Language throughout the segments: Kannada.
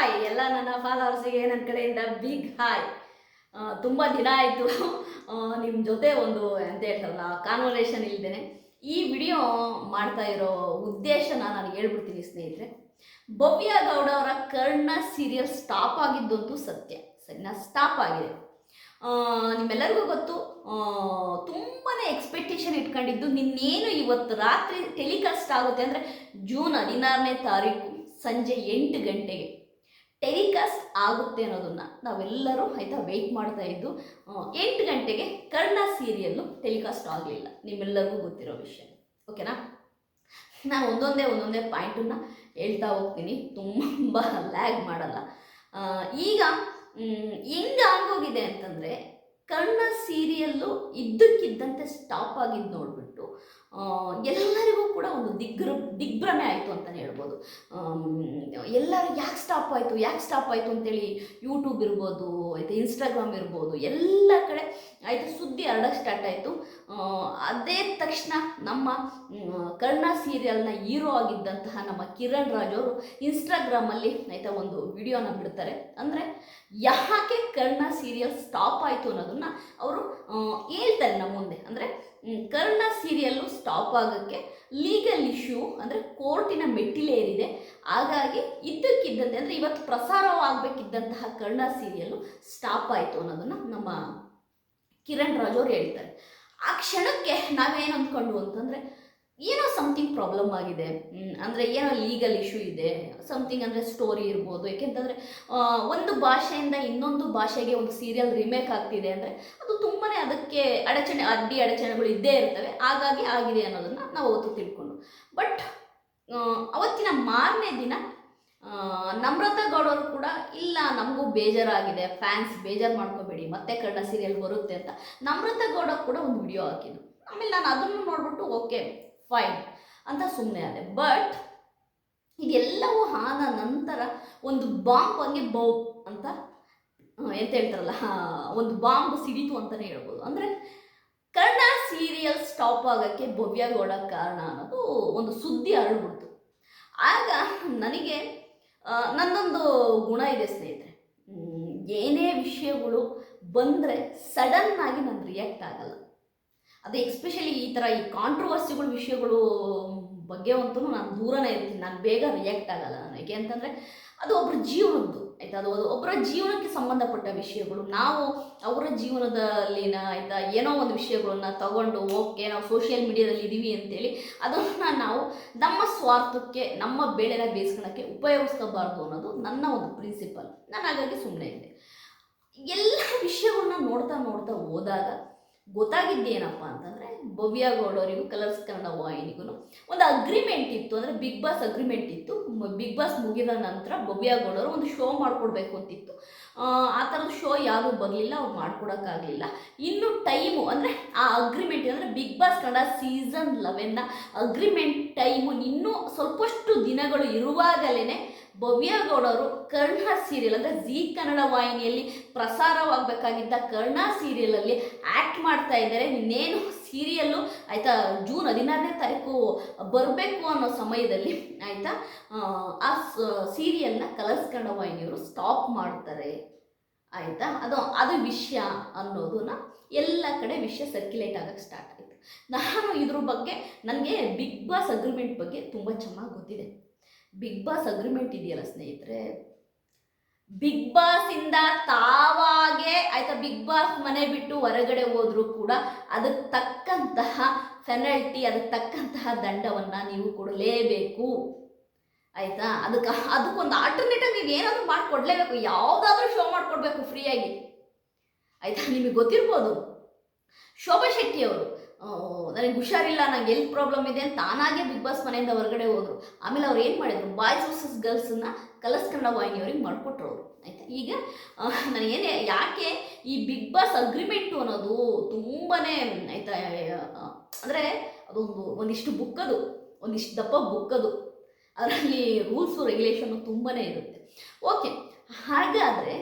ಹಾಯ್ ಎಲ್ಲ ನನ್ನ ಫಾಲೋವರ್ಸಿಗೆ ನನ್ನ ಕಡೆಯಿಂದ ಬಿಗ್ ಹಾಯ್ ತುಂಬ ದಿನ ಆಯಿತು. ನಿಮ್ಮ ಜೊತೆ ಒಂದು ಅಂತ ಹೇಳ್ತಾರಲ್ಲ ಕಾನ್ವರ್ಸೇಷನ್ ಇಲ್ದೇನೆ. ಈ ವಿಡಿಯೋ ಮಾಡ್ತಾ ಇರೋ ಉದ್ದೇಶ ನಾನು ಹೇಳ್ಬಿಡ್ತೀನಿ ಸ್ನೇಹಿತರೆ. ಭವ್ಯ ಗೌಡ ಅವರ ಕರ್ಣ ಸೀರಿಯಲ್ ಸ್ಟಾಪ್ ಆಗಿದ್ದಂತೂ ಸತ್ಯ. ಸರಿನಾ? ಸ್ಟಾಪ್ ಆಗಿದೆ. ನಿಮ್ಮೆಲ್ಲರಿಗೂ ಗೊತ್ತು. ತುಂಬಾ ಎಕ್ಸ್ಪೆಕ್ಟೇಷನ್ ಇಟ್ಕೊಂಡಿದ್ದು ನಿನ್ನೇನು ಇವತ್ತು ರಾತ್ರಿ ಟೆಲಿಕಾಸ್ಟ್ ಆಗುತ್ತೆ ಅಂದರೆ ಜೂನ್ ಹದಿನಾರನೇ ತಾರೀಕು ಸಂಜೆ ಎಂಟು ಗಂಟೆಗೆ. ಟೆಲಿಕಾಸ್ಟ್ ಆಗುತ್ತೆ ಅನ್ನೋದನ್ನು ನಾವೆಲ್ಲರೂ ಆಯಿತಾ ವೆಯ್ಟ್ ಮಾಡ್ತಾ ಇದ್ದು ಎಂಟು ಗಂಟೆಗೆ ಕರ್ಣ ಸೀರಿಯಲ್ಲು ಟೆಲಿಕಾಸ್ಟ್ ಆಗಲಿಲ್ಲ. ನಿಮ್ಮೆಲ್ಲರಿಗೂ ಗೊತ್ತಿರೋ ವಿಷಯ. ಓಕೆನಾ ನಾನು ಒಂದೊಂದೇ ಒಂದೊಂದೇ ಪಾಯಿಂಟನ್ನು ಹೇಳ್ತಾ ಹೋಗ್ತೀನಿ. ತುಂಬ ಲ್ಯಾಗ್ ಮಾಡಲ್ಲ. ಈಗ ಹೆಂಗ್ ಆಗೋಗಿದೆ ಅಂತಂದರೆ ಕರ್ಣ ಸೀರಿಯಲ್ಲು ಇದ್ದಕ್ಕಿದ್ದಂತೆ ಸ್ಟಾಪ್ ಆಗಿದ್ದು ನೋಡಿಬಿಟ್ಟು ಎಲ್ಲರಿಗೂ ಕೂಡ ಒಂದು ದಿಗ್ರ ದಿಗ್ಭ್ರಮೆ ಆಯಿತು ಅಂತಲೇ ಹೇಳ್ಬೋದು. ಎಲ್ಲರೂ ಯಾಕೆ ಸ್ಟಾಪ್ ಆಯಿತು, ಯಾಕೆ ಸ್ಟಾಪ್ ಆಯಿತು ಅಂತೇಳಿ ಯೂಟ್ಯೂಬ್ ಇರ್ಬೋದು, ಆಯಿತು ಇನ್ಸ್ಟಾಗ್ರಾಮ್ ಇರ್ಬೋದು, ಎಲ್ಲ ಕಡೆ ಆಯಿತು ಸುದ್ದಿ ಹರಡಕ್ಕೆ ಸ್ಟಾರ್ಟ್ ಆಯಿತು. ಅದೇ ತಕ್ಷಣ ನಮ್ಮ ಕರ್ಣ ಸೀರಿಯಲ್ನ ಹೀರೋ ಆಗಿದ್ದಂತಹ ನಮ್ಮ ಕಿರಣ್ ರಾಜ್ ಅವರು ಇನ್ಸ್ಟಾಗ್ರಾಮಲ್ಲಿ ಆಯಿತಾ ಒಂದು ವಿಡಿಯೋನ ಬಿಡ್ತಾರೆ. ಅಂದರೆ ಯಾಕೆ ಕರ್ಣ ಸೀರಿಯಲ್ ಸ್ಟಾಪ್ ಆಯಿತು ಅನ್ನೋದನ್ನು ಅವರು ಹೇಳ್ತಾರೆ ನಮ್ಮ ಮುಂದೆ. ಅಂದರೆ ಕರ್ಣ ಸೀರಿಯಲ್ಲು ಸ್ಟಾಪ್ ಆಗೋಕ್ಕೆ ಲೀಗಲ್ ಇಶ್ಯೂ ಅಂದರೆ ಕೋರ್ಟಿನ ಮೆಟ್ಟಿಲೇರಿದೆ. ಹಾಗಾಗಿ ಇದ್ದಕ್ಕಿದ್ದಂತೆ, ಅಂದರೆ ಇವತ್ತು ಪ್ರಸಾರವಾಗಬೇಕಿದ್ದಂತಹ ಕರ್ಣ ಸೀರಿಯಲ್ಲು ಸ್ಟಾಪ್ ಆಯಿತು ಅನ್ನೋದನ್ನು ನಮ್ಮ ಕಿರಣ್ ರಾಜ್ ಅವರು ಹೇಳ್ತಾರೆ. ಆ ಕ್ಷಣಕ್ಕೆ ನಾವೇನು ಅಂದ್ಕೊಂಡು ಅಂತಂದರೆ, ಏನೋ ಸಮಥಿಂಗ್ ಪ್ರಾಬ್ಲಮ್ ಆಗಿದೆ. ಅಂದರೆ ಏನೋ ಲೀಗಲ್ ಇಶ್ಯೂ ಇದೆ. ಸಮಥಿಂಗ್ ಅಂದರೆ ಸ್ಟೋರಿ ಇರ್ಬೋದು. ಏಕೆಂತಂದರೆ ಒಂದು ಭಾಷೆಯಿಂದ ಇನ್ನೊಂದು ಭಾಷೆಗೆ ಒಂದು ಸೀರಿಯಲ್ ರಿಮೇಕ್ ಆಗ್ತಿದೆ ಅಂದರೆ ಅದು ತುಂಬಾ ಅದಕ್ಕೆ ಅಡಚಣೆ, ಅಡ್ಡಿ ಅಡಚಣೆಗಳು ಇದ್ದೇ ಇರ್ತವೆ. ಹಾಗಾಗಿ ಆಗಿದೆ ಅನ್ನೋದನ್ನು ನಾವು ಅವತ್ತು ತಿಳ್ಕೊಂಡು. ಬಟ್ ಅವತ್ತಿನ ಮಾರನೇ ದಿನ ನಮ್ರತಾ ಗೌಡರು ಕೂಡ, ಇಲ್ಲ, ನಮಗೂ ಬೇಜಾರಾಗಿದೆ ಫ್ಯಾನ್ಸ್ ಬೇಜಾರು ಮಾಡ್ಕೋಬೇಡಿ, ಮತ್ತೆ ಕನ್ನಡ ಸೀರಿಯಲ್ ಬರುತ್ತೆ ಅಂತ. ನಮ್ರತಾ ಗೌಡ ಕೂಡ ಒಂದು ವಿಡಿಯೋ ಹಾಕಿದ್ರು. ಆಮೇಲೆ ನಾನು ಅದನ್ನು ನೋಡ್ಬಿಟ್ಟು ಓಕೆ ಫೈನ್ ಅಂತ ಸುಮ್ಮನೆ ಆದೆ. ಬಟ್ ಇದೆಲ್ಲವೂ ಆದ ನಂತರ, ಒಂದು ಬಾಂಬ್ ಹಂಗೆ ಬೌ ಅಂತ ಎಂತ ಹೇಳ್ತಾರಲ್ಲ ಒಂದು ಬಾಂಬ್ ಸಿಡಿತು ಅಂತಲೇ ಹೇಳ್ಬೋದು. ಅಂದರೆ ಕನ್ನಡ ಸೀರಿಯಲ್ ಸ್ಟಾಪ್ ಆಗೋಕ್ಕೆ ಭವ್ಯಗೌಡ ಕಾರಣ ಅನ್ನೋದು ಒಂದು ಸುದ್ದಿ ಹರಡ್ಬಿಡ್ತು. ಆಗ ನನಗೆ ನನ್ನೊಂದು ಗುಣ ಇದೆ ಸ್ನೇಹಿತರೆ. ಏನೇ ವಿಷಯಗಳು ಬಂದರೆ ಸಡನ್ನಾಗಿ ನಾನು ರಿಯಾಕ್ಟ್ ಆಗಲ್ಲ. ಅದು ಎಕ್ಸ್ಪೆಷಲಿ ಈ ಥರ ಈ ಕಾಂಟ್ರವರ್ಸಿಗಳು ವಿಷಯಗಳು ಬಗ್ಗೆ ಅಂತೂ ನಾನು ದೂರನೇ ಇರ್ತೀನಿ. ನಾನು ಬೇಗ ರಿಯಾಕ್ಟ್ ಆಗಲ್ಲ ನನಗೆ. ಅಂತಂದರೆ ಅದು ಒಬ್ಬರ ಜೀವನದ್ದು. ಆಯಿತಾ? ಅದು ಒಬ್ಬರ ಜೀವನಕ್ಕೆ ಸಂಬಂಧಪಟ್ಟ ವಿಷಯಗಳು. ನಾವು ಅವರ ಜೀವನದಲ್ಲಿನ ಆಯಿತಾ, ಏನೋ ಒಂದು ವಿಷಯಗಳನ್ನ ತಗೊಂಡು ಓಕೆ ನಾವು ಸೋಷಿಯಲ್ ಮೀಡಿಯಾದಲ್ಲಿ ಇದ್ದೀವಿ ಅಂತೇಳಿ, ಅದನ್ನು ನಾವು ನಮ್ಮ ಸ್ವಾರ್ಥಕ್ಕೆ, ನಮ್ಮ ಬೆಳೆನ ಬೇಯಿಸ್ಕೊಳಕ್ಕೆ ಉಪಯೋಗಿಸ್ಕೋಬಾರ್ದು ಅನ್ನೋದು ನನ್ನ ಒಂದು ಪ್ರಿನ್ಸಿಪಲ್ ನಾನು ಹಾಗಾಗಿ ಸುಮ್ಮನೆ ಇದ್ದೆ. ಎಲ್ಲ ವಿಷಯಗಳನ್ನ ನೋಡ್ತಾ ನೋಡ್ತಾ ಹೋದಾಗ ಗೊತ್ತಾಗಿದ್ದೇನಪ್ಪ ಅಂತಂದರೆ ಭವ್ಯ ಗೌಡವರಿಗೂ ಕಲರ್ಸ್ ಕನ್ನಡ ವಾಹಿನಿಗೂ ಒಂದು ಅಗ್ರಿಮೆಂಟ್ ಇತ್ತು. ಅಂದರೆ ಬಿಗ್ ಬಾಸ್ ಅಗ್ರಿಮೆಂಟ್ ಇತ್ತು. ಬಿಗ್ ಬಾಸ್ ಮುಗಿದ ನಂತರ ಭವ್ಯ ಗೌಡವರು ಒಂದು ಶೋ ಮಾಡಿಕೊಡ್ಬೇಕು ಅಂತಿತ್ತು. ಆ, ಆ ಥರದ ಶೋ ಯಾರೂ ಬರಲಿಲ್ಲ ಅವ್ರು ಮಾಡ್ಕೊಡೋಕ್ಕಾಗಲಿಲ್ಲ. ಇನ್ನು ಟೈಮು ಅಂದರೆ ಆ ಅಗ್ರಿಮೆಂಟ್ ಅಂದರೆ ಬಿಗ್ ಬಾಸ್ ಕನ್ನಡ ಸೀಸನ್ ಲೆವೆನ್ನ ಅಗ್ರಿಮೆಂಟ್ ಟೈಮು ಇನ್ನೂ ಸ್ವಲ್ಪಷ್ಟು ದಿನಗಳು ಇರುವಾಗಲೇ ಭವ್ಯಗೌಡರು ಕರ್ಣ ಸೀರಿಯಲ್ ಅಂದರೆ ಜಿ ಕನ್ನಡ ವಾಹಿನಿಯಲ್ಲಿ ಪ್ರಸಾರವಾಗಬೇಕಾಗಿದ್ದ ಕರ್ಣ ಸೀರಿಯಲಲ್ಲಿ ಆ್ಯಕ್ಟ್ ಮಾಡ್ತಾ ಇದ್ದಾರೆ. ಇನ್ನೇನು ಸೀರಿಯಲ್ಲು ಆಯಿತಾ, ಜೂನ್ ಹದಿನಾರನೇ ತಾರೀಕು ಬರಬೇಕು ಅನ್ನೋ ಸಮಯದಲ್ಲಿ ಆಯಿತಾ, ಆ ಸೀರಿಯಲ್ನ ಕಲರ್ಸ್ ಕನ್ನಡ ವಾಹಿನಿಯವರು ಸ್ಟಾಪ್ ಮಾಡ್ತಾರೆ. ಆಯಿತಾ, ಅದು ಅದು ವಿಷಯ ಅನ್ನೋದನ್ನ ಎಲ್ಲ ಕಡೆ ವಿಷಯ ಸರ್ಕ್ಯುಲೇಟ್ ಆಗೋಕ್ಕೆ ಸ್ಟಾರ್ಟ್ ಆಯಿತು. ನಾನು ಇದ್ರ ಬಗ್ಗೆ, ನನಗೆ ಬಿಗ್ ಬಾಸ್ ಅಗ್ರಿಮೆಂಟ್ ಬಗ್ಗೆ ತುಂಬ ಚೆನ್ನಾಗಿ ಗೊತ್ತಿದೆ. ಬಿಗ್ ಬಾಸ್ ಅಗ್ರಿಮೆಂಟ್ ಇದೆಯಲ್ಲ ಸ್ನೇಹಿತರೆ? ಬಿಗ್ ಬಾಸ್ ಇಂದ ತಾವಾಗೆ ಆಯ್ತಾ ಬಿಗ್ ಬಾಸ್ ಮನೆ ಬಿಟ್ಟು ಹೊರಗಡೆ ಹೋದ್ರು ಕೂಡ ಅದಕ್ಕೆ ತಕ್ಕಂತಹ ಫೆನಲ್ಟಿ ಅದಕ್ಕೆ ತಕ್ಕಂತಹ ದಂಡವನ್ನ ನೀವು ಕೊಡಲೇಬೇಕು. ಆಯ್ತಾ? ಅದಕ್ಕೆ ಅದಕ್ಕೊಂದು ಆಲ್ಟರ್ನೇಟಿವ್ ನೀವು ಏನಾದರೂ ಮಾಡಿಕೊಡ್ಲೇಬೇಕು ಯಾವುದಾದ್ರೂ ಶೋ ಮಾಡಿಕೊಡ್ಬೇಕು ಫ್ರೀಯಾಗಿ ಆಯ್ತಾ? ನಿಮಗೆ ಗೊತ್ತಿರ್ಬೋದು. ಶೋಭಾ ಶೆಟ್ಟಿ ಅವರು ನನಗೆ ಹುಷಾರಿಲ್ಲ, ನಂಗೆ ಎಲ್ಲಿ ಪ್ರಾಬ್ಲಮ್ ಇದೆ ಅಂತ ತಾನಾಗೆ ಬಿಗ್ ಬಾಸ್ ಮನೆಯಿಂದ ಹೊರಗಡೆ ಹೋದರು. ಆಮೇಲೆ ಅವ್ರು ಏನು ಮಾಡಿದ್ರು? ಬಾಯ್ಸ್ ವರ್ಸಸ್ ಗರ್ಲ್ಸನ್ನು ಕಲರ್ಸ್ ಕನ್ನಡ ವಾಹಿನಿಯವ್ರಿಗೆ ಮಾಡಿಕೊಟ್ರು ಅವರು. ಆಯಿತಾ? ಈಗ ನನಗೇನೆ ಯಾಕೆ ಈ ಬಿಗ್ ಬಾಸ್ ಅಗ್ರಿಮೆಂಟು ಅನ್ನೋದು ತುಂಬಾ ಆಯಿತಾ ಅಂದರೆ ಅದೊಂದು ಒಂದಿಷ್ಟು ಬುಕ್ ಅದು ಒಂದಿಷ್ಟು ದಪ್ಪ ಬುಕ್ ಅದು ಅದರಲ್ಲಿ ರೂಲ್ಸು, ರೆಗ್ಯುಲೇಷನ್ನು ತುಂಬಾ ಇರುತ್ತೆ. ಓಕೆ, ಹಾಗಾದರೆ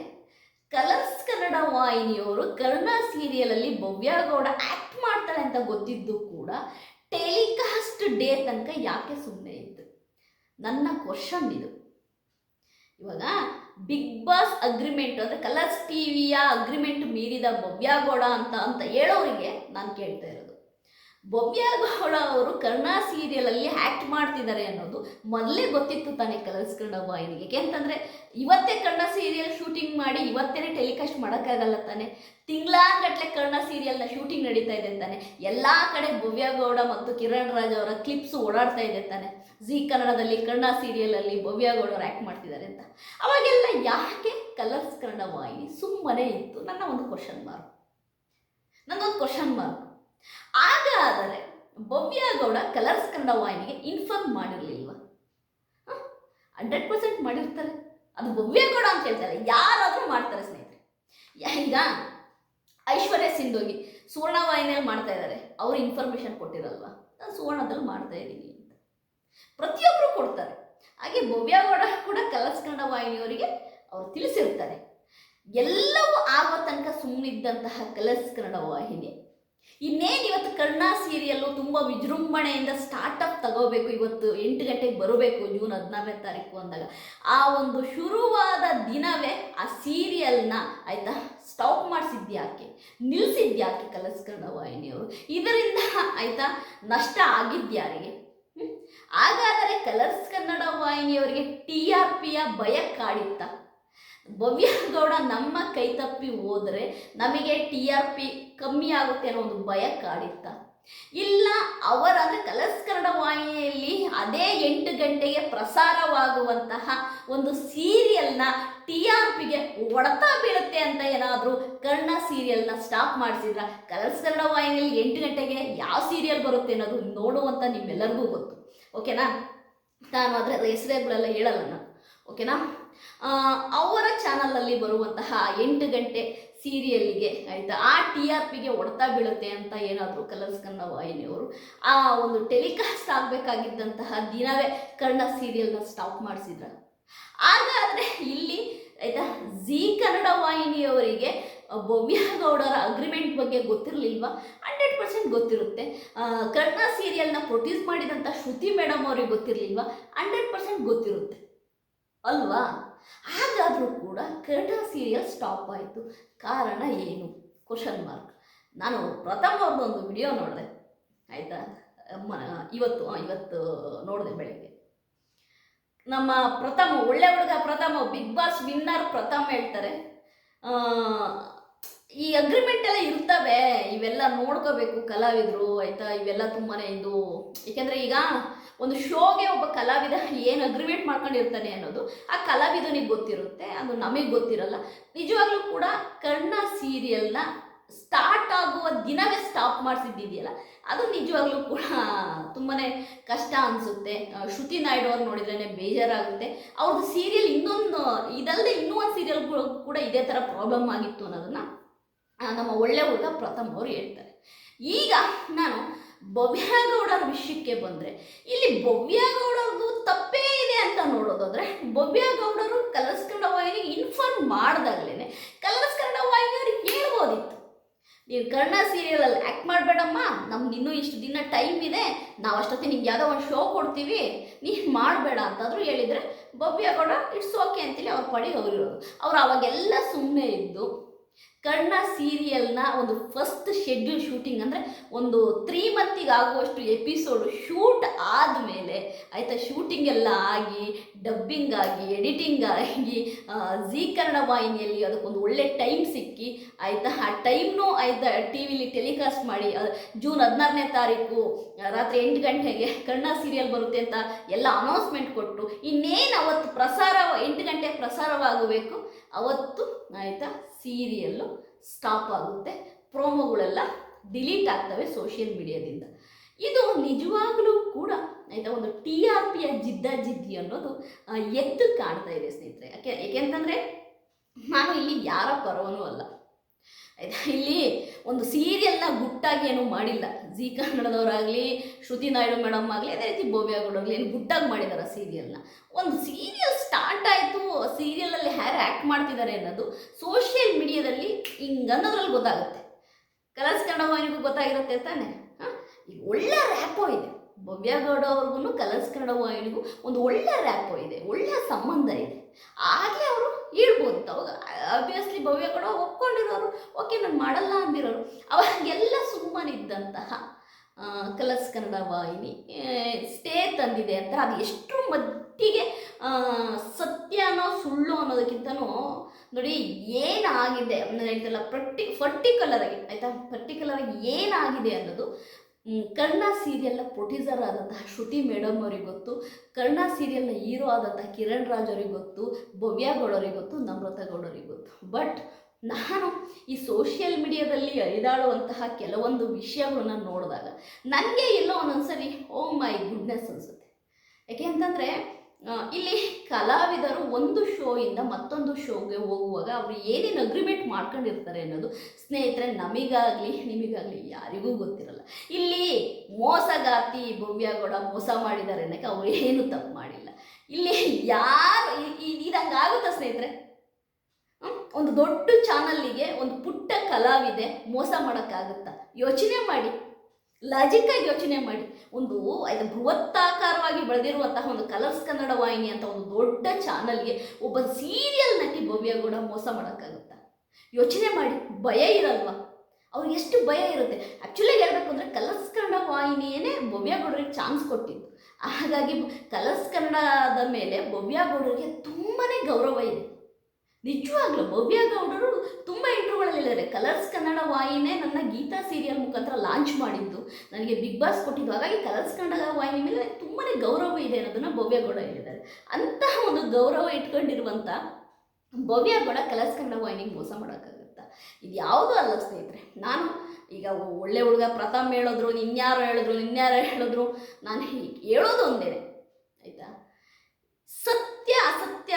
ಕಲರ್ಸ್ ಕನ್ನಡ ವಾಹಿನಿಯವರು ಕರ್ಣ ಸೀರಿಯಲಲ್ಲಿ ಭವ್ಯಗೌಡ ಆಕ್ಟ್ ಮಾಡ್ತಾರೆ ಅಂತ ಗೊತ್ತಿದ್ದು ಕೂಡ ಟೆಲಿಕಾಸ್ಟ್ ಡೇ ತನಕ ಯಾಕೆ ಸುಮ್ಮನೆ ಇತ್ತು ನನ್ನ ಕ್ವಶನ್ ಇದು. ಇವಾಗ ಬಿಗ್ ಬಾಸ್ ಅಗ್ರಿಮೆಂಟ್ ಅಂದರೆ ಕಲರ್ಸ್ ಟಿವಿಯ ಅಗ್ರಿಮೆಂಟ್ ಮೀರಿದ ಭವ್ಯಗೌಡ ಅಂತ ಅಂತ ಹೇಳೋರಿಗೆ ನಾನು ಕೇಳ್ತಾ ಇರೋದು ಭವ್ಯಗೌಡ ಅವರು ಕರ್ಣ ಸೀರಿಯಲಲ್ಲಿ ಆ್ಯಕ್ಟ್ ಮಾಡ್ತಿದ್ದಾರೆ ಅನ್ನೋದು ಮೊದಲೇ ಗೊತ್ತಿತ್ತು ತಾನೇ ಕಲರ್ಸ್ ಕನ್ನಡ ವಾಹಿನಿಗೆ ಯಾಕೆಂತಂದರೆ ಇವತ್ತೇ ಕನ್ನಡ ಸೀರಿಯಲ್ ಶೂಟಿಂಗ್ ಮಾಡಿ ಇವತ್ತೇ ಟೆಲಿಕಾಸ್ಟ್ ಮಾಡೋಕ್ಕಾಗಲ್ಲ ತಾನೆ. ತಿಂಗಳಾನ್ಗಟ್ಲೆ ಕನ್ನಡ ಸೀರಿಯಲ್ನ ಶೂಟಿಂಗ್ ನಡೀತಾ ಇದೆ ತಾನೆ ಎಲ್ಲ ಕಡೆ ಭವ್ಯಗೌಡ ಮತ್ತು ಕಿರಣ್ ರಾಜ್ ಅವರ ಕ್ಲಿಪ್ಸ್ ಓಡಾಡ್ತಾ ಇದೆ ತಾನೆ ಜಿ ಕನ್ನಡದಲ್ಲಿ ಕನ್ನಡ ಸೀರಿಯಲಲ್ಲಿ ಅವರು ಆ್ಯಕ್ಟ್ ಮಾಡ್ತಿದ್ದಾರೆ ಅಂತ. ಅವಾಗೆಲ್ಲ ಯಾಕೆ ಕಲರ್ಸ್ ಕನ್ನಡ ವಾಹಿನಿ ಸುಮ್ಮನೆ ಇತ್ತು? ನನ್ನ ಒಂದು ಕ್ವಶನ್ ಮಾರ್ಕ್ ನನ್ನೊಂದು ಕ್ವಶನ್ ಮಾರ್ಕ್ ಹಾಗಾದರೆ ಭವ್ಯಗೌಡ ಕಲರ್ಸ್ ಕನ್ನಡ ವಾಹಿನಿಗೆ ಇನ್ಫಾರ್ಮ್ ಮಾಡಿರಲಿಲ್ವ? ಹಂಡ್ರೆಡ್ ಪರ್ಸೆಂಟ್ ಮಾಡಿರ್ತಾರೆ. ಅದು ಭವ್ಯಗೌಡ ಅಂತ ಹೇಳ್ತಾರೆ. ಯಾರಾದರೂ ಮಾಡ್ತಾರೆ ಸ್ನೇಹಿತರೆ. ಈಗ ಐಶ್ವರ್ಯ ಸಿಂಧೋಗಿ ಸುವರ್ಣ ವಾಹಿನಿಯಲ್ಲಿ ಮಾಡ್ತಾ ಇದ್ದಾರೆ. ಅವರು ಇನ್ಫಾರ್ಮೇಶನ್ ಕೊಟ್ಟಿರಲ್ವಾ? ನಾನು ಸುವರ್ಣದಲ್ಲಿ ಮಾಡ್ತಾ ಇದ್ದೀನಿ ಅಂತ. ಪ್ರತಿಯೊಬ್ಬರು ಕೊಡ್ತಾರೆ. ಹಾಗೆ ಭವ್ಯಗೌಡ ಕೂಡ ಕಲರ್ಸ್ ಕನ್ನಡ ವಾಹಿನಿಯವರಿಗೆ ಅವರು ತಿಳಿಸಿರ್ತಾರೆ. ಎಲ್ಲವೂ ಆಗೋ ತನಕ ಸುಮ್ಮನಿದ್ದಂತಹ ಕಲರ್ಸ್ ಕನ್ನಡ ವಾಹಿನಿ ಇನ್ನೇನು ಇವತ್ತು ಕರ್ಣ ಸೀರಿಯಲ್ಲು ತುಂಬ ವಿಜೃಂಭಣೆಯಿಂದ ಸ್ಟಾರ್ಟಪ್ ತಗೋಬೇಕು, ಇವತ್ತು ಎಂಟು ಗಂಟೆಗೆ ಬರಬೇಕು ಜೂನ್ ಹದಿನಾರನೇ ತಾರೀಕು ಅಂದಾಗ. ಆ ಒಂದು ಶುರುವಾದ ದಿನವೇ ಆ ಸೀರಿಯಲ್ನ ಆಯಿತಾ ಸ್ಟಾಪ್ ಮಾಡಿಸಿದ್ಯಾಕೆ ನಿಲ್ಲಿಸಿದ್ಯಾಕೆ ಕಲರ್ಸ್ ಕನ್ನಡ ವಾಹಿನಿಯವರು? ಇದರಿಂದ ಆಯ್ತಾ ನಷ್ಟ ಆಗಿದ್ಯಾರಿಗೆ? ಹಾಗಾದರೆ ಕಲರ್ಸ್ ಕನ್ನಡ ವಾಹಿನಿಯವರಿಗೆ ಟಿ ಆರ್ ಪಿಯ ಭಯ ಕಾಡಿತ್ತ? ಭವ್ಯಗೌಡ ನಮ್ಮ ಕೈತಪ್ಪಿ ಹೋದರೆ ನಮಗೆ ಟಿ ಆರ್ ಪಿ ಕಮ್ಮಿ ಆಗುತ್ತೆ ಅನ್ನೋ ಒಂದು ಭಯ ಕಾಡಿತ್ತ. ಇಲ್ಲ ಅವರ ಅಂದರೆ ಕಲರ್ಸ್ ಕನ್ನಡ ವಾಹಿನಿಯಲ್ಲಿ ಅದೇ ಎಂಟು ಗಂಟೆಗೆ ಪ್ರಸಾರವಾಗುವಂತಹ ಒಂದು ಸೀರಿಯಲ್ನ ಟಿ ಆರ್ ಪಿಗೆ ಒಡತ ಬೀಳುತ್ತೆ ಅಂತ ಏನಾದರೂ ಕರ್ಣ ಸೀರಿಯಲ್ನ ಸ್ಟಾಪ್ ಮಾಡಿಸಿದ್ರ ಕಲರ್ಸ್ ಕನ್ನಡ ವಾಹಿನಿಯಲ್ಲಿ ಎಂಟು ಗಂಟೆಗೆ ಯಾವ ಸೀರಿಯಲ್ ಬರುತ್ತೆ ಅನ್ನೋದು ನೋಡುವಂಥ ನಿಮ್ಮೆಲ್ಲರಿಗೂ ಗೊತ್ತು. ಓಕೆನಾ? ನಾನು ಅದರ ಹೆಸರುಗಳೆಲ್ಲ ಹೇಳಲ್ಲ ನಾನು. ಓಕೆನಾ? ಅವರ ಚಾನಲಲ್ಲಿ ಬರುವಂತಹ ಎಂಟು ಗಂಟೆ ಸೀರಿಯಲ್ಗೆ ಆಯಿತಾ, ಆ ಟಿ ಆರ್ ಪಿಗೆ ಹೊಡೆತ ಬೀಳುತ್ತೆ ಅಂತ ಏನಾದರೂ ಕಲರ್ಸ್ ಕನ್ನಡ ವಾಹಿನಿಯವರು, ಆ ಒಂದು ಟೆಲಿಕಾಸ್ಟ್ ಆಗಬೇಕಾಗಿದ್ದಂತಹ ದಿನವೇ ಕನ್ನಡ ಸೀರಿಯಲ್ನ ಸ್ಟಾಪ್ ಮಾಡಿಸಿದ್ರ. ಹಾಗಾದರೆ ಇಲ್ಲಿ ಆಯಿತಾ ಜಿ ಕನ್ನಡ ವಾಹಿನಿಯವರಿಗೆ ಭವ್ಯಗೌಡರ ಅಗ್ರಿಮೆಂಟ್ ಬಗ್ಗೆ ಗೊತ್ತಿರಲಿಲ್ವಾ? ಹಂಡ್ರೆಡ್ ಪರ್ಸೆಂಟ್ ಗೊತ್ತಿರುತ್ತೆ. ಕನ್ನಡ ಸೀರಿಯಲ್ನ ಪ್ರೊಡ್ಯೂಸ್ ಮಾಡಿದಂಥ ಶ್ರುತಿ ಮೇಡಮ್ ಅವ್ರಿಗೆ ಗೊತ್ತಿರಲಿಲ್ವಾ? ಹಂಡ್ರೆಡ್ ಪರ್ಸೆಂಟ್ ಗೊತ್ತಿರುತ್ತೆ. ಅಲ್ವಾ? ಹಾಗಾದರೂ ಕೂಡ ಕನ್ನಡ ಸೀರಿಯಲ್ ಸ್ಟಾಪ್ ಆಯಿತು. ಕಾರಣ ಏನು? ಕ್ವಶನ್ ಮಾರ್ಕ್ ನಾನು ಪ್ರಥಮ ಅವ್ರದ್ದೊಂದು ವಿಡಿಯೋ ನೋಡಿದೆ. ಆಯಿತಾ? ಮ, ಇವತ್ತು ಇವತ್ತು ನೋಡಿದೆ ಬೆಳಗ್ಗೆ. ನಮ್ಮ ಪ್ರಥಮ ಒಳ್ಳೆ ಹುಡುಗ ಪ್ರಥಮ ಬಿಗ್ ಬಾಸ್ ವಿನ್ನರ್ ಪ್ರಥಮ ಹೇಳ್ತಾರೆ. ಈ ಅಗ್ರಿಮೆಂಟ್ ಎಲ್ಲ ಇರ್ತವೆ. ಇವೆಲ್ಲ ನೋಡ್ಕೋಬೇಕು ಕಲಾವಿದರು, ಆಯ್ತಾ? ಇವೆಲ್ಲ ತುಂಬಾನೇ ಇದು. ಏಕೆಂದರೆ ಈಗ ಒಂದು ಶೋಗೆ ಒಬ್ಬ ಕಲಾವಿದ ಏನು ಅಗ್ರಿಮೆಂಟ್ ಮಾಡ್ಕೊಂಡಿರ್ತಾನೆ ಅನ್ನೋದು, ಆ ಕಲಾವಿದನಿಗೆ ಗೊತ್ತಿರುತ್ತೆ, ಅದು ನಮಗೆ ಗೊತ್ತಿರಲ್ಲ. ನಿಜವಾಗ್ಲೂ ಕೂಡ ಕರ್ಣ ಸೀರಿಯಲ್ನ ಸ್ಟಾರ್ಟ್ ಆಗುವ ದಿನವೇ ಸ್ಟಾಪ್ ಮಾಡಿಸಿದ್ದಿದೆಯಲ್ಲ? ಅದು ನಿಜವಾಗ್ಲೂ ಕೂಡ ತುಂಬಾ ಕಷ್ಟ ಅನಿಸುತ್ತೆ. ಶ್ರುತಿ ನಾಯ್ಡು ಅವ್ರು ನೋಡಿದ್ರೇ ಬೇಜಾರಾಗುತ್ತೆ. ಅವ್ರದ್ದು ಸೀರಿಯಲ್ ಇನ್ನೊಂದು ಇದಲ್ಲದೆ ಇನ್ನೂ ಒಂದು ಸೀರಿಯಲ್ ಕೂಡ ಇದೇ ಥರ ಪ್ರಾಬ್ಲಮ್ ಆಗಿತ್ತು ಅನ್ನೋದನ್ನು ನಮ್ಮ ಒಳ್ಳೆ ಹುಡುಗ ಪ್ರಥಮ್ ಅವರು ಹೇಳ್ತಾರೆ. ಈಗ ನಾನು ಭವ್ಯಗೌಡರ ವಿಷಯಕ್ಕೆ ಬಂದರೆ, ಇಲ್ಲಿ ಭವ್ಯಗೌಡರದು ತಪ್ಪೇ ಇದೆ ಅಂತ ನೋಡೋದಾದರೆ, ಭವ್ಯಗೌಡರು ಕಲರ್ಸ್ ಕನ್ನಡ ವಾಹಿನಿಗೆ ಇನ್ಫಾರ್ಮ್ ಮಾಡಿದಾಗಲೇ ಕಲರ್ಸ್ ಕನ್ನಡ ವಾಹಿನಿಯವ್ರಿಗೆ ಹೇಳ್ಬೋದಿತ್ತು. ನೀವು ಕನ್ನಡ ಸೀರಿಯಲಲ್ಲಿ ಆ್ಯಕ್ಟ್ ಮಾಡಬೇಡಮ್ಮ, ನಮ್ಗೆ ಇನ್ನೂ ಇಷ್ಟು ದಿನ ಟೈಮ್ ಇದೆ, ನಾವು ಅಷ್ಟೊತ್ತಿಗೆ ನಿಮ್ಗೆ ಯಾವುದೋ ಒಂದು ಶೋ ಕೊಡ್ತೀವಿ ನೀನು ಮಾಡಬೇಡ ಅಂತಾದರೂ ಹೇಳಿದರೆ ಭವ್ಯಗೌಡ ಇಟ್ಸ್ ಓಕೆ ಅಂತೇಳಿ ಅವ್ರ ಪಡಿ ಹೋಗಿರೋದು. ಅವ್ರು ಅವಾಗೆಲ್ಲ ಸುಮ್ಮನೆ ಇದ್ದು ಕರ್ಣ ಸೀರಿಯಲ್ನ ಒಂದು ಫಸ್ಟ್ ಶೆಡ್ಯೂಲ್ ಶೂಟಿಂಗ್ ಅಂದರೆ ಒಂದು ತ್ರೀ ಮಂತಿಗೆ ಆಗುವಷ್ಟು ಎಪಿಸೋಡ್ ಶೂಟ್ ಆದಮೇಲೆ ಆಯಿತಾ ಶೂಟಿಂಗ್ ಎಲ್ಲ ಆಗಿ ಡಬ್ಬಿಂಗ್ ಆಗಿ ಎಡಿಟಿಂಗ್ ಆಗಿ ಝೀಕರಣ ಕನ್ನಡ ವಾಹಿನಿಯಲ್ಲಿ ಅದಕ್ಕೊಂದು ಒಳ್ಳೆ ಟೈಮ್ ಸಿಕ್ಕಿ ಆಯಿತಾ, ಆ ಟೈಮ್ನು ಆಯಿತಾ ಟಿ ವಿಲಿ ಟೆಲಿಕಾಸ್ಟ್ ಮಾಡಿ ಜೂನ್ ಹದಿನಾರನೇ ತಾರೀಕು ರಾತ್ರಿ ಎಂಟು ಗಂಟೆಗೆ ಕರ್ಣ ಸೀರಿಯಲ್ ಬರುತ್ತೆ ಅಂತ ಎಲ್ಲ ಅನೌನ್ಸ್ಮೆಂಟ್ ಕೊಟ್ಟು ಇನ್ನೇನು ಅವತ್ತು ಪ್ರಸಾರ, ಎಂಟು ಗಂಟೆಗೆ ಪ್ರಸಾರವಾಗಬೇಕು, ಅವತ್ತು ಆಯಿತಾ ಸೀರಿಯಲ್ಲು ಸ್ಟಾಪ್ ಆಗುತ್ತೆ. ಪ್ರೋಮೋಗಳೆಲ್ಲ ಡಿಲೀಟ್ ಆಗ್ತವೆ ಸೋಷಿಯಲ್ ಮೀಡಿಯಾದಿಂದ. ಇದು ನಿಜವಾಗಲೂ ಕೂಡ ಆಯಿತಾ ಒಂದು ಟಿ ಆರ್ ಪಿಯ ಜಿದ್ದಾಜಿದ್ದಿ ಅನ್ನೋದು ಆ, ಎದ್ದು ಕಾಣ್ತಾ ಇದೆ ಸ್ನೇಹಿತರೆ. ಯಾಕೆ ಏಕೆಂತಂದರೆ ನಾನು ಇಲ್ಲಿ ಯಾರ ಪರವನೂ ಅಲ್ಲ. ಇಲ್ಲಿ ಒಂದು ಸೀರಿಯಲ್ನ ಗುಟ್ಟಾಗಿ ಏನು ಮಾಡಿಲ್ಲ. ಜಿ ಕನ್ನಡದವರಾಗಲಿ, ಶ್ರುತಿ ನಾಯ್ಡು ಮೇಡಮ್ ಆಗಲಿ, ಅದೇ ರೀತಿ ಭವ್ಯಗೌಡಾಗಲಿ ಏನು ಗುಟ್ಟಾಗಿ ಮಾಡಿದಾರೆ ಸೀರಿಯಲ್ನ ಒಂದು ಸೀರಿಯಲ್ ಸ್ಟಾರ್ಟ್ ಆಯಿತು ಸೀರಿಯಲಲ್ಲಿ ಯಾರು ಆ್ಯಕ್ಟ್ ಮಾಡ್ತಿದ್ದಾರೆ ಅನ್ನೋದು ಸೋಷಿಯಲ್ ಮೀಡಿಯಾದಲ್ಲಿ ಹಿಂಗೆ ಅನ್ನೋದ್ರಲ್ಲಿ ಗೊತ್ತಾಗುತ್ತೆ. ಕಲರ್ಸ್ ಕನ್ನಡ ವಾಹಿನಿಗೂ ಗೊತ್ತಾಗಿರುತ್ತೆ ತಾನೆ? ಹಾಂ? ಈಗ ಒಳ್ಳೆ ರ್ಯಾಪೋ ಇದೆ. ಭವ್ಯಗೌಡ ಅವ್ರಿಗೂ ಕಲರ್ಸ್ ಕನ್ನಡ ವಾಹಿನಿಗೂ ಒಂದು ಒಳ್ಳೆ ರ್ಯಾಪೋ ಇದೆ ಒಳ್ಳೆಯ ಸಂಬಂಧ ಇದೆ. ಆಗಲೇ ಅವರು ಹೇಳ್ಬೋದು ಅವಾಗ ಅಬ್ವಿಯಸ್ಲಿ ಭವ್ಯ ಕೂಡ ಒಪ್ಕೊಂಡಿರೋರು ಓಕೆ, ನಾನು ಮಾಡಲ್ಲ ಅಂದಿರೋರು ಅವಾಗೆಲ್ಲ ಸುಮ್ಮನಿದ್ದಂತಹ ಕಲರ್ಸ್ ಕನ್ನಡ ವಾಹಿನಿ ಸ್ಟೇ ತಂದಿದೆ ಅಂತ, ಅದು ಎಷ್ಟರ ಮಟ್ಟಿಗೆ ಸತ್ಯನೋ ಸುಳ್ಳು ಅನ್ನೋದಕ್ಕಿಂತನೂ ನೋಡಿ ಏನಾಗಿದೆ ನಾನು ಹೇಳ್ತಲ್ಲ, ಪರ್ಟಿ ಪರ್ಟಿಕ್ಯುಲರ್ ಆಗಿ, ಆಯಿತಾ? ಪರ್ಟಿಕ್ಯುಲರ್ ಆಗಿ ಏನಾಗಿದೆ ಅನ್ನೋದು ಕರ್ಣ ಸೀರಿಯಲ್ನ ಪ್ರೊಡ್ಯೂಸರ್ ಆದಂತಹ ಶ್ರುತಿ ಮೇಡಮ್ ಅವ್ರಿಗೆ ಗೊತ್ತು, ಕರ್ಣ ಸೀರಿಯಲ್ನ ಹೀರೋ ಆದಂತಹ ಕಿರಣ್ ರಾಜ್ ಅವ್ರಿಗೆ ಗೊತ್ತು, ಭವ್ಯ ಗೌಡರಿಗೆ ಗೊತ್ತು, ನಮ್ರತಾ ಗೌಡರಿಗೆ ಗೊತ್ತು. ಬಟ್ ನಾನು ಈ ಸೋಷಿಯಲ್ ಮೀಡಿಯಾದಲ್ಲಿ ಹರಿದಾಡುವಂತಹ ಕೆಲವೊಂದು ವಿಷಯಗಳನ್ನ ನೋಡಿದಾಗ ನನಗೆ ಎಲ್ಲೋ ಒಂದೊಂದ್ಸರಿ ಓ ಮೈ ಗುಡ್ನೆಸ್ ಅನಿಸುತ್ತೆ. ಯಾಕೆ ಅಂತಂದರೆ ಇಲ್ಲಿ ಕಲಾವಿದರು ಒಂದು ಶೋಯಿಂದ ಮತ್ತೊಂದು ಶೋಗೆ ಹೋಗುವಾಗ ಅವರು ಏನೇನು ಅಗ್ರಿಮೆಂಟ್ ಮಾಡ್ಕೊಂಡಿರ್ತಾರೆ ಅನ್ನೋದು ಸ್ನೇಹಿತರೆ ನಮಗಾಗಲಿ, ನಿಮಗಾಗಲಿ ಯಾರಿಗೂ ಗೊತ್ತಿರಲ್ಲ. ಇಲ್ಲಿ ಮೋಸಗಾತಿ ಭವ್ಯಗೌಡ ಮೋಸ ಮಾಡಿದ್ದಾರೆ ಅನ್ನೋಕ್ಕೆ ಅವರು ಏನು ತಪ್ಪು ಮಾಡಿಲ್ಲ. ಇಲ್ಲಿ ಯಾರು ಇದಂಗಾಗುತ್ತಾ ಸ್ನೇಹಿತರೆ? ಒಂದು ದೊಡ್ಡ ಚಾನಲ್ಲಿಗೆ ಒಂದು ಪುಟ್ಟ ಕಲಾವಿದೆ ಮೋಸ ಮಾಡೋಕ್ಕಾಗುತ್ತಾ? ಯೋಚನೆ ಮಾಡಿ. ಲಾಜಿಕ್ಕಾಗಿ ಯೋಚನೆ ಮಾಡಿ. ಒಂದು ಇದು ಬೃಹತ್ತಾಕಾರವಾಗಿ ಬೆಳೆದಿರುವಂತಹ ಒಂದು ಕಲರ್ಸ್ ಕನ್ನಡ ವಾಹಿನಿ ಅಂತ ಒಂದು ದೊಡ್ಡ ಚಾನಲ್ಗೆ ಒಬ್ಬ ಸೀರಿಯಲ್ ನಟಿ ಭವ್ಯ ಕೂಡ ಮೋಸ ಮಾಡೋಕ್ಕಾಗುತ್ತಾ? ಯೋಚನೆ ಮಾಡಿ. ಭಯ ಇರಲ್ವಾ? ಅವ್ರಿಗೆ ಎಷ್ಟು ಭಯ ಇರುತ್ತೆ? ಆ್ಯಕ್ಚುಲಿ ಹೇಳ್ಬೇಕು ಅಂದರೆ ಕಲರ್ಸ್ ಕನ್ನಡ ವಾಹಿನಿಯೇ ಭವ್ಯ ಗೌಡರಿಗೆ ಚಾನ್ಸ್ ಕೊಟ್ಟಿದ್ದು. ಹಾಗಾಗಿ ಕಲರ್ಸ್ ಕನ್ನಡದ ಮೇಲೆ ಭವ್ಯ ಗೌಡರಿಗೆ ತುಂಬಾ ಗೌರವ ಇದೆ. ನಿಜವಾಗ್ಲೂ ಭವ್ಯ ಗೌಡರು ತುಂಬ ಇಂಟ್ರೂಗಳಲ್ಲಿದ್ದಾರೆ ಕಲರ್ಸ್ ಕನ್ನಡ ವಾಹಿನೇ ನನ್ನ ಗೀತಾ ಸೀರಿಯಲ್ ಮುಖಾಂತರ ಲಾಂಚ್ ಮಾಡಿದ್ದು. ನನಗೆ ಬಿಗ್ ಬಾಸ್ ಕೊಟ್ಟಿದ್ದು. ಹಾಗಾಗಿ ಕಲರ್ಸ್ ಕನ್ನಡ ವಾಹಿನಿ ಮೇಲೆ ತುಂಬಾ ಗೌರವ ಇದೆ ಅನ್ನೋದನ್ನು ಭವ್ಯ ಗೌಡ ಹೇಳಿದ್ದಾರೆ. ಅಂತಹ ಒಂದು ಗೌರವ ಇಟ್ಕೊಂಡಿರುವಂಥ ಭವ್ಯ ಗೌಡ ಕಲರ್ಸ್ ಕನ್ನಡ ವಾಹಿನಿಗೆ ಮೋಸ ಮಾಡೋಕ್ಕಾಗುತ್ತಾ? ಇದು ಯಾವುದೂ ಅಲ್ಲ ಸ್ನೇಹಿತರೆ, ನಾನು ಈಗ ಒಳ್ಳೆ ಹುಡುಗ, ಪ್ರಥಮ್ ಹೇಳಿದ್ರು, ಇನ್ಯಾರು ಹೇಳಿದ್ರು ಇನ್ಯಾರು ಹೇಳಿದ್ರು, ನಾನು ಹೇಳೋದು ಒಂದೇನೆ ಆಯಿತಾ? ಅಸತ್ಯ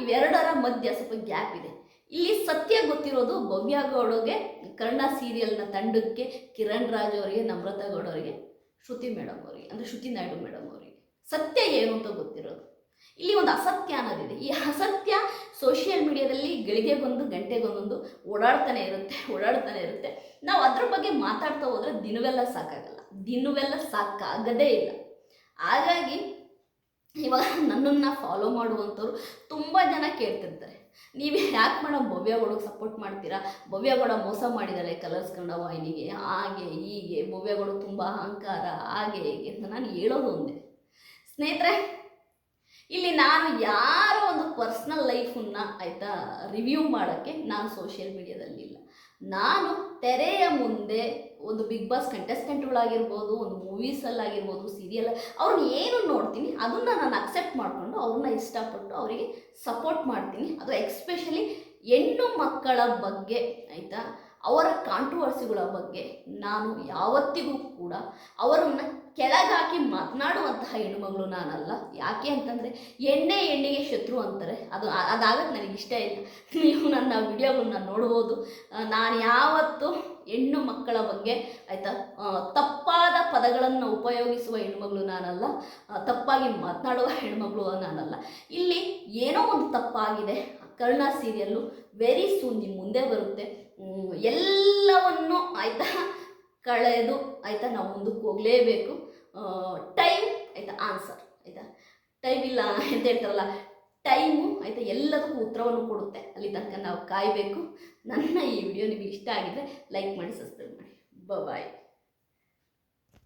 ಇವೆರಡರ ಮಧ್ಯ ಸ್ವಲ್ಪ ಗ್ಯಾಪ್ ಇದೆ. ಇಲ್ಲಿ ಸತ್ಯ ಗೊತ್ತಿರೋದು ಭವ್ಯ ಗೌಡಗೆ ಕನ್ನಡ ಸೀರಿಯಲ್ನ ತಂಡಕ್ಕೆ, ಕಿರಣ್ ರಾಜ್ ಅವರಿಗೆ, ನಮ್ರತಾ ಗೌಡ ಅವರಿಗೆ, ಶ್ರುತಿ ಮೇಡಮ್ ಅವರಿಗೆ, ಅಂದರೆ ಶ್ರುತಿ ನಾಯ್ಡು ಮೇಡಮ್ ಅವರಿಗೆ. ಸತ್ಯ ಏನು ಅಂತ ಗೊತ್ತಿರೋದು? ಇಲ್ಲಿ ಒಂದು ಅಸತ್ಯ ಅನ್ನೋದಿದೆ. ಈ ಅಸತ್ಯ ಸೋಷಿಯಲ್ ಮೀಡಿಯಾದಲ್ಲಿ ಗಳಿಗೆ ಬಂದು ಗಂಟೆಗೊಂದೊಂದು ಓಡಾಡ್ತಾನೆ ಇರುತ್ತೆ ಓಡಾಡ್ತಾನೆ ಇರುತ್ತೆ. ನಾವು ಅದ್ರ ಬಗ್ಗೆ ಮಾತಾಡ್ತಾ ಹೋದ್ರೆ ದಿನವೆಲ್ಲ ಸಾಕಾಗಲ್ಲ. ದಿನವೆಲ್ಲ ಸಾಕಾಗದೇ ಇಲ್ಲ. ಹಾಗಾಗಿ ಇವಾಗ ನನ್ನನ್ನು ಫಾಲೋ ಮಾಡುವಂಥವ್ರು ತುಂಬ ಜನ ಕೇಳ್ತಿರ್ತಾರೆ. ನೀವು ಯಾಕೆ ಮೇಡಮ್ ಭವ್ಯಗೌಡಗೆ ಸಪೋರ್ಟ್ ಮಾಡ್ತೀರಾ? ಭವ್ಯಗೌಡ ಮೋಸ ಮಾಡಿದ್ದಾರೆ ಕಲರ್ಸ್ ಕನ್ನಡ ವಾಹಿನಿಗೆ. ಹಾಗೆ, ಹೀಗೆ ಭವ್ಯಗೌಡ ತುಂಬ ಅಹಂಕಾರ, ಹಾಗೆ, ಹೀಗೆ ಅಂತ ನಾನು ಹೇಳೋದು ಒಂದೇ. ಸ್ನೇಹಿತರೆ, ಇಲ್ಲಿ ನಾನು ಯಾರೋ ಒಂದು ಪರ್ಸ್ನಲ್ ಲೈಫನ್ನು ಆಯಿತಾ ರಿವ್ಯೂ ಮಾಡೋಕ್ಕೆ ನಾನು ಸೋಷಿಯಲ್ ಮೀಡಿಯಾದಲ್ಲಿಲ್ಲ ನಾನು ತೆರೆಯ ಮುಂದೆ ಒಂದು ಬಿಗ್ ಬಾಸ್ ಕಂಟೆಸ್ಟೆಂಟ್ಗಳಾಗಿರ್ಬೋದು ಒಂದು ಮೂವೀಸಲ್ಲಾಗಿರ್ಬೋದು ಸೀರಿಯಲ್ ಅವ್ರನ್ನ ಏನು ನೋಡ್ತೀನಿ ಅದನ್ನು ನಾನು ಅಕ್ಸೆಪ್ಟ್ ಮಾಡಿಕೊಂಡು ಅವ್ರನ್ನ ಇಷ್ಟಪಟ್ಟು ಅವರಿಗೆ ಸಪೋರ್ಟ್ ಮಾಡ್ತೀನಿ. ಅದು ಎಕ್ಸ್ಪೆಷಲಿ ಹೆಣ್ಣು ಮಕ್ಕಳ ಬಗ್ಗೆ, ಆಯಿತಾ? ಅವರ ಕಾಂಟ್ರವರ್ಸಿಗಳ ಬಗ್ಗೆ ನಾನು ಯಾವತ್ತಿಗೂ ಕೂಡ ಅವರನ್ನು ಕೆಳಗಾಕಿ ಮಾತನಾಡುವಂತಹ ಹೆಣ್ಣುಮಗಳು ನಾನಲ್ಲ. ಯಾಕೆ ಅಂತಂದರೆ ಎಣ್ಣೆ ಎಣ್ಣೆಗೆ ಶತ್ರು ಅಂತಾರೆ. ಅದು ಅದಾಗಕ್ಕೆ ನನಗೆ ಇಷ್ಟ ಇಲ್ಲ. ನೀವು ನನ್ನ ವಿಡಿಯೋಗಳನ್ನ ನೋಡ್ಬೋದು. ನಾನು ಯಾವತ್ತು ಹೆಣ್ಣು ಮಕ್ಕಳ ಬಗ್ಗೆ ಆಯಿತಾ? ತಪ್ಪಾದ ಪದಗಳನ್ನು ಉಪಯೋಗಿಸುವ ಹೆಣ್ಮಗಳು ನಾನಲ್ಲ. ತಪ್ಪಾಗಿ ಮಾತನಾಡುವ ಹೆಣ್ಮಗಳು ನಾನಲ್ಲ. ಇಲ್ಲಿ ಏನೋ ಒಂದು ತಪ್ಪಾಗಿದೆ. ಕರ್ಣ ಸೀರಿಯಲ್ಲು ವೆರಿ ಸೂನ್ ನಿಮ್ಮ ಮುಂದೆ ಬರುತ್ತೆ. ಎಲ್ಲವನ್ನು ಆಯಿತಾ ಕಳೆದು ಆಯಿತಾ ನಾವು ಮುಂದಕ್ಕೆ ಹೋಗಲೇಬೇಕು. ಟೈಮ್ ಆಯಿತಾ ಆನ್ಸರ್ ಆಯಿತಾ? ಟೈಮ್ ಇಲ್ಲ ಅಂತ ಹೇಳ್ತಾರಲ್ಲ. ಟೈಮು, ಆಯಿತಾ, ಎಲ್ಲದಕ್ಕೂ ಉತ್ತರವನ್ನು ಕೊಡುತ್ತೆ. ಅಲ್ಲಿ ತನಕ ನಾವು ಕಾಯಬೇಕು. ನನ್ನ ಈ ವಿಡಿಯೋ ನಿಮಗೆ ಇಷ್ಟ ಆಗಿದ್ರೆ ಲೈಕ್ ಮಾಡಿ, ಸಬ್ಸ್ಕ್ರೈಬ್ ಮಾಡಿ. ಬಾಯ್